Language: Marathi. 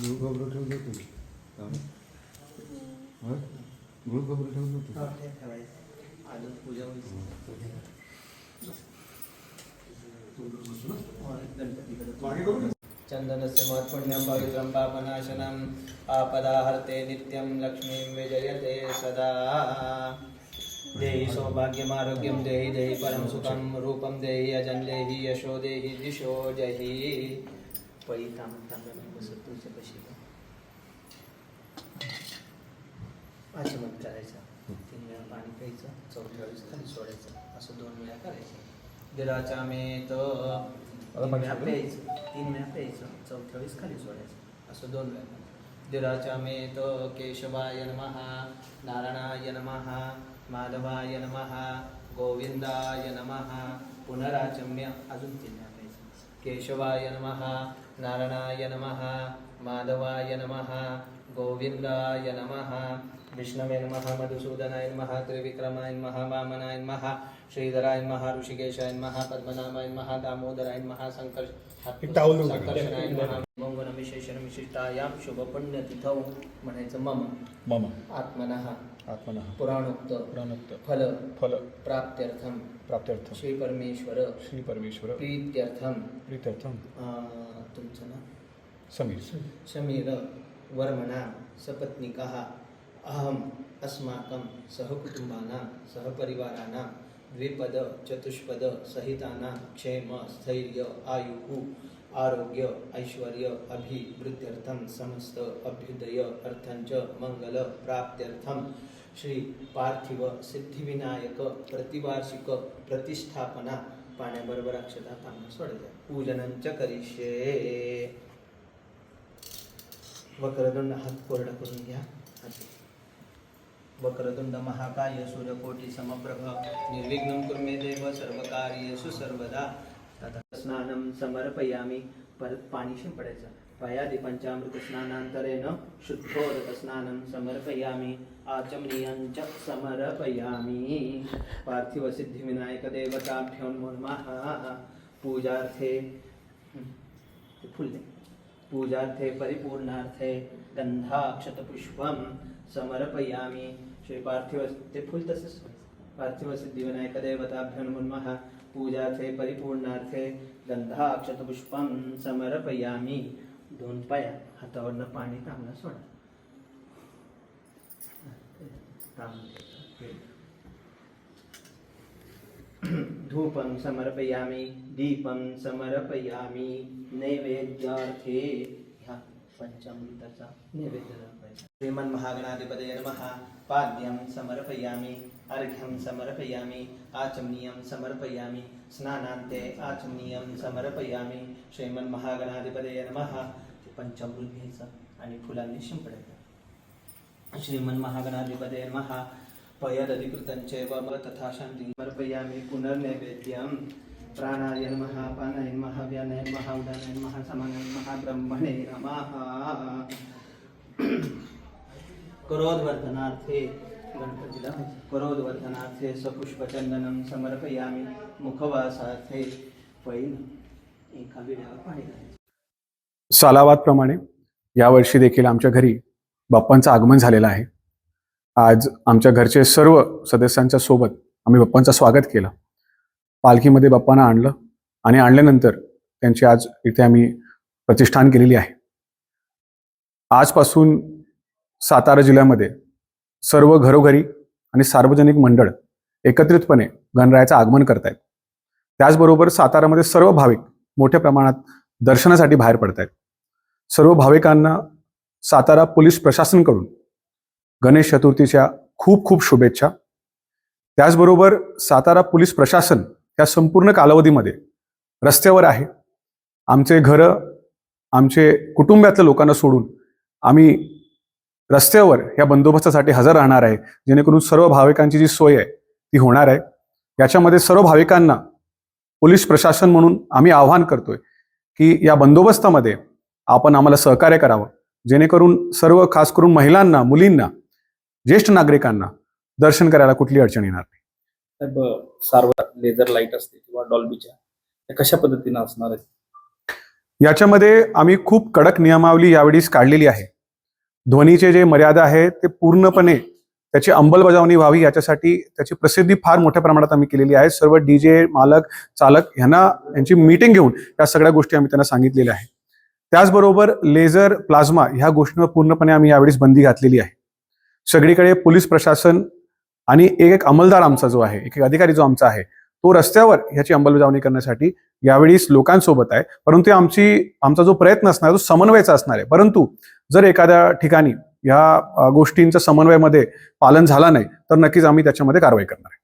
गुळ खोबरं ठेवलं होतं की? काय? गुळ खोबरं ठेवलं होतं? अजून चंदनस्य महत्पुण्यं पवित्रं पापनाशनम् आपदाहर्ते नित्यं लक्ष्मीं विजयते सदा। देहि सौभाग्यमारोग्यं देहि देहि परं सुखं रूपं देहि अजं देहि यशो देहि दिशो जहि। पळी बसत तुमच्या आचमन करायचं. तीन वेळा पाणी प्यायचं चौथ्या वेळेस खाली सोडायचं. असं दोन वेळा करायचं. दिराच्या मेत तीन वेळा प्यायचं तीन वेळा प्यायचं चौथ्या वेळेस खाली सोडायचं. असं दोन वेळा केशवाय नमः नारायणाय नमः माधवाय नमः गोविंदाय नमः पुनराचम्य अजून तीन. केशवाय नमः नारायणाय नमः माधवाय नमः गोविंदाय नमः विष्णवे नमः मधुसूदनाय नमः त्रिविक्रमाय नमः वामनाय नमः श्रीधराय नमः ऋषिकेशाय नमः पद्मनाभाय नमः दामोदराय नमः शंकर संकर्षणाय नमः मंगल विशेषण विशिष्टायां शुभ पुण्यतिथौ म्हणायचं मम. मम. आत्मनः. आत्मनः. पुराणोक्त. पुराणोक्त. फल. फल. प्राप्त्यर्थं. प्राप्त्यर्थं श्री परमेश्वर श्री परमेश्वर प्रीत्यर्थं प्रीत्यर्थं अं, तुमचं नाव? समीर। समीर वर्मणा सपत्निकः। अहम् अस्माकं सहकुटुम्बानां सहपरिवाराणां द्विपद चतुष्पद सहितानां क्षेम स्थैर्य आयुः आरोग्य ऐश्वर्य अभिवृद्ध्यर्थं समस्त अभ्युदय अर्थञ्च मंगल प्राप्त्यर्थं श्री पार्थिव सिद्धिविनायक प्रतिवार्षिक प्रतिष्ठापना पाण्याबरोबर अक्षता तांबा सोडायच्या पूजनंच करिष्ये. वक्रदंड हात कोरडा करून घ्या. हात. वक्रतुंड महाकाय सूर्यकोटी समप्रभ. निर्विघ्नं कुर्मे देव सर्वकार्येषु सर्वदा. तथा स्नानं समर्पयामी. परत पाणी शिंपडायचं. पायादि पंचामृत स्नानांतरेण शुद्धोदक स्नानं समर्पयामी। आचमनीयं च समर्पयामी। पार्थिव सिद्धिविनायक देवताभ्यो नमः पूजार्थे ते फुल दे. पूजार्थे परिपूर्णार्थे गंधाक्षतपुष्पं समर्पयामी। श्री पार्थिव ते फुल तसंच पार्थिव सिद्धिविनायक देवताभ्यो नमः पूजार्थे परिपूर्णार्थे गंधाक्षतपुष्पं समर्पयामी। दोन पाया हातावरनं पाणी तांबलं सोडा तांबलं. धूपं समर्पयामि दीपं समर्पयामि नैवेद्यार्थे ह्या पंचामृताचा नैवेद्य दाखवायचा श्रीमन्महागणाधिपतये नमः। पाद्यं समर्पयामि अर्घ्यं समर्पयामि आचमनीयं समर्पयामि स्नानान्ते आचमनीयं समर्पयामि। श्रीमन्महागणाधिपतये नमः। ते पंचामृत घ्यायचं आणि फुलांनी शिंपडायचं. श्रीमन्महागणाधिपतये नमः। पयदधिकृतञ्चैव म तथा शान्ति समर्पयामि। पुनर्नैवेद्यं प्राणाय नमः पानाय नमः व्यानाय नमः उदानाय नमः समानाय नमः ब्रह्मणे नमः। करोद्वर्धनार्थे गणपतीला करोद्वर्धनार्थे सपुष्पचंदनं समर्पयामि मुखवासार्थे। पैन एका विड्यावर पाणी सालावादप्रमाणे यावर्षी देखील आमच्या घरी बाप्पांचं आगमन झालेलं आहे. आज आमच्या घरचे सर्व सदस्यांच्या सोबत आम्ही बाप्पांचं स्वागत केलं. पालखीमध्ये बाप्पांना आणलं आणि आणल्यानंतर त्यांची आज इथे आम्ही प्रतिष्ठान केलेली आहे. आजपासून सातारा जिल्ह्यामध्ये सर्व घरोघरी आणि सार्वजनिक मंडळ एकत्रितपणे गणरायाचं आगमन करतायत. त्याचबरोबर सातारामध्ये सर्व भाविक मोठ्या प्रमाणात दर्शनासाठी बाहेर पडत आहेत सर्व भाविकांना सातारा पोलीस प्रशासनकडून गणेश चतुर्थीच्या खूप खूप शुभेच्छा. त्याचबरोबर सातारा पोलीस प्रशासन या संपूर्ण कालावधीमध्ये. रस्त्यावर आहे. आमचे घरं आमचे कुटुंबातल्या लोकांना सोडून आम्ही रस्त्यावर या बंदोबस्तासाठी हजर राहणार आहे. जेणेकरून सर्व भाविकांची जी सोय आहे ती होणार आहे. याच्यामध्ये सर्व भाविकांना पोलीस प्रशासन म्हणून आम्ही आवाहन करतोय की या बंदोबस्तामध्ये आपण आम्हाला सहकार्य करावं. जेणेकरून सर्व खास करून महिलांना मुलींना ज्येष्ठ नागरिकांना दर्शन करायला कुठली अडचण येणार नाही. साहेब लेझर लाइट असते किंवा डॉल्बीच्या त्या कशा पद्धतीनं असणार आहेत? याच्यामध्ये आम्ही खूप कडक नियमावली यावेळीस काढलेली आहे. ध्वनीचे जे मर्यादा आहे ते पूर्णपणे त्याची अंमलबजावणी व्हावी याच्यासाठी त्याची प्रसिद्धी फार मोठ्या प्रमाणात आम्ही केलेली आहे. सर्व डीजे मालक चालक यांना यांची मीटिंग घेऊन या सगळ्या गोष्टी आम्ही त्यांना सांगितलेल्या आहे त्याचबरोबर लेझर प्लाझ्मा ह्या गोष्टींवर पूर्णपणे आम्ही यावेळेस बंदी घातलेली आहे. सगळीकडे पोलीस प्रशासन आणि एक एक अंमलदार आमचा जो आहे एक एक अधिकारी जो आमचा आहे तो रस्त्यावर ह्याची अंमलबजावणी करण्यासाठी यावेळीस लोकांसोबत आहे. परंतु आमची आमचा जो प्रयत्न असणार तो समन्वयचा असणार आहे परंतु जर एखाद्या ठिकाणी या गोष्टींचं समन्वयामध्ये पालन झाला नाही तर नक्कीच आम्ही त्याच्यामध्ये कारवाई करणार आहे.